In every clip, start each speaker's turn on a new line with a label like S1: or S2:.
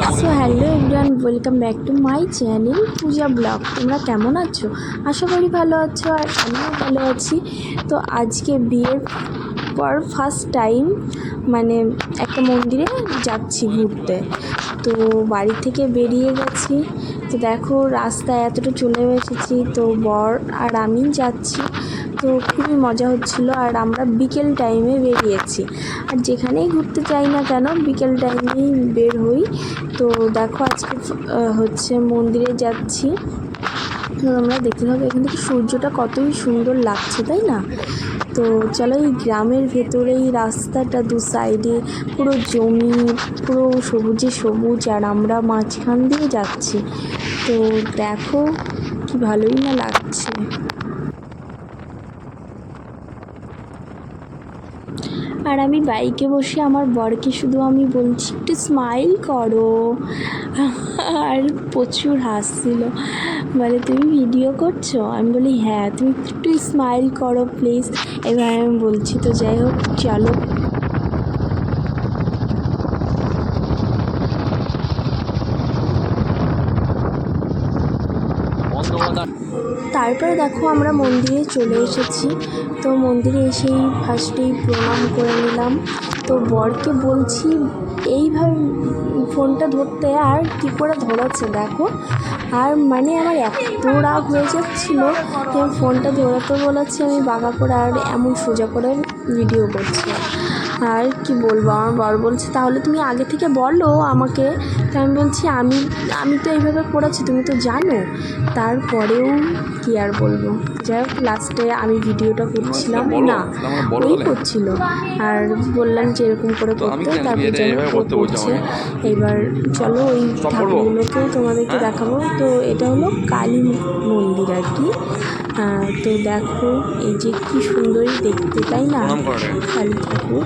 S1: Welcome back to my channel Puja blog তোমরা কেমন আছো? আশা করি ভালো আছো আর আমিও ভালো আছি। তো আজকে বিয়ের পর ফার্স্ট টাইম মানে একটা মন্দিরে যাচ্ছি ঘুরতে। তো বাড়ি থেকে বেরিয়ে গেছি। তো দেখো, রাস্তায় এতটা চলে এসেছি। তো বর আর আমি যাচ্ছি। তো খুবই মজা হচ্ছিল আর আমরা বিকেল টাইমে বেরিয়েছি। আর যেখানেই ঘুরতে যাই না কেন, বিকেল টাইমেই বের হই। তো দেখো আজকে হচ্ছে মন্দিরে যাচ্ছি। আমরা দেখতে পাবো এখান থেকে সূর্যটা কতই সুন্দর লাগছে, তাই না? তো চলো এই গ্রামের ভেতরে, এই রাস্তাটা দু সাইডে পুরো জমি, পুরো সবুজে সবুজ আর আমরা মাঝখান দিয়ে যাচ্ছি। তো দেখো কি ভালোই না লাগছে। আর আমি বাইকে বসে আমার বরকে শুধু আমি বলছি, একটু স্মাইল করো। আর প্রচুর হাসছিল। বলে, তুমি ভিডিও করছ? আমি বলি হ্যাঁ তুমি একটু স্মাইল করো প্লিজ এবার আমি বলছি, তো যাই হোক, চলো। তারপরে দেখো আমরা মন্দিরে চলে এসেছি। তো মন্দিরে এসেই ফার্স্টেই প্রণাম করে নিলাম। তো বরকে বলছি, এইভাবে ফোনটা ধরতে আর কী করে ধরাচ্ছে দেখো। আর মানে আমার এত রাগ হয়ে যাচ্ছিল যে ফোনটা ধরাতে বলেছি, আমি বাঁকা করে আর এমন সোজা করে ভিডিও করছি। আর কি বলব? আমার বর বলছে তাহলে তুমি আগে থেকে বলো আমাকে। তো আমি বলছি আমি আমি তো এইভাবে করেছি তুমি তো জানো। তারপরেও কি আর বলব? যাই হোক লাস্টে আমি ভিডিওটা করছিলাম। না ওই করছিল। আর বললাম যে এরকম করে করতে তারপর যেন ও করছে এবার চলো ওই ঠাকুরগুলোকেও তোমাদেরকে দেখাবো। তো এটা হলো কালী মন্দির আর কি। তো দেখো এই যে কি সুন্দরই দেখতে তাই নে। কালী ঠাকুর।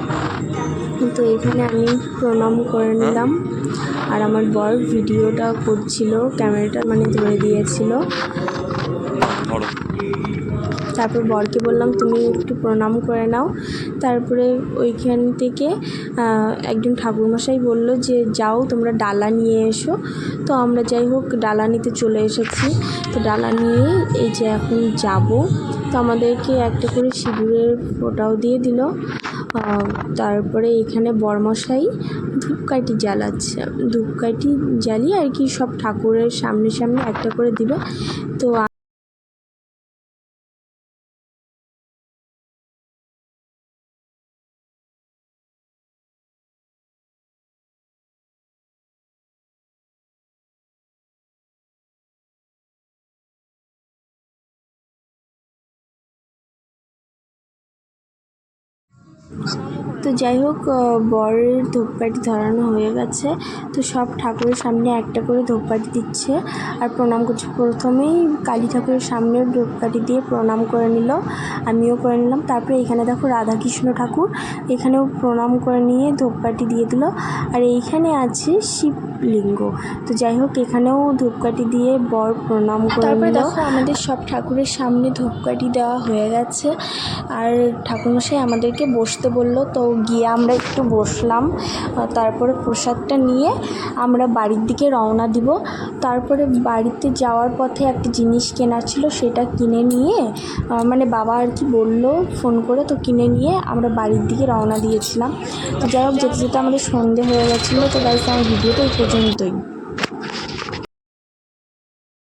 S1: তো এখানে আমি প্রণাম করে নিলাম। আর আমার বর ভিডিওটা করছিল ক্যামেরাটা মানে ধরে দিয়েছিল। তারপর বরকে বললাম তুমি একটু প্রণাম করে নাও। তারপরে ওইখান থেকে একজন ঠাকুরমশাই বলল যে যাও তোমরা ডালা নিয়ে এসো। তো আমরা যাই হোক ডালা নিতে চলে এসেছি। তো ডালা নিয়ে এই যে এখন যাব। তো আমাদেরকে একটা করে সিঁদুরের ফোটাও দিয়ে দিল। তারপরে এখানে বরমশাই ধূপকাঠি জ্বালাচ্ছে। ধূপকাঠি জ্বালিয়ে আর কি সব ঠাকুরের সামনে সামনে একটা করে দিবে। তো তো যাই হোক বরের ধূপকাঠি ধরানো হয়ে গেছে। তো সব ঠাকুরের সামনে একটা করে ধূপকাঠি দিচ্ছে আর প্রণাম করছে। প্রথমেই কালী ঠাকুরের সামনে ধূপকাঠি দিয়ে প্রণাম করে নিল। আমিও করে নিলাম। তারপরে এখানে দেখো রাধাকৃষ্ণ ঠাকুর, এখানেও প্রণাম করে নিয়ে ধূপকাঠি দিয়ে দিল। আর এইখানে আছে শিবলিঙ্গ তো যাই হোক এখানেও ধূপকাঠি দিয়ে বর প্রণাম করে
S2: দেখো
S1: আমাদের সব ঠাকুরের সামনে ধূপকাঠি দেওয়া হয়ে গেছে। আর ঠাকুরমশাই আমাদেরকে বসতে বলল তো গিয়ে আমরা একটু বসলাম। তারপরে প্রসাদটা নিয়ে আমরা বাড়ির দিকে রওনা দিব। তারপরে বাড়িতে যাওয়ার পথে একটা জিনিস কেনা ছিল সেটা কিনে নিয়ে মানে বাবা আর কি বলল ফোন করে তো কিনে নিয়ে আমরা বাড়ির দিকে রওনা দিয়েছিলাম। তো যাই হোক যেতে যেতে আমাদের সন্ধে হয়ে গেছিল। তো গাইছে আমার ভিডিওটা এই পর্যন্তই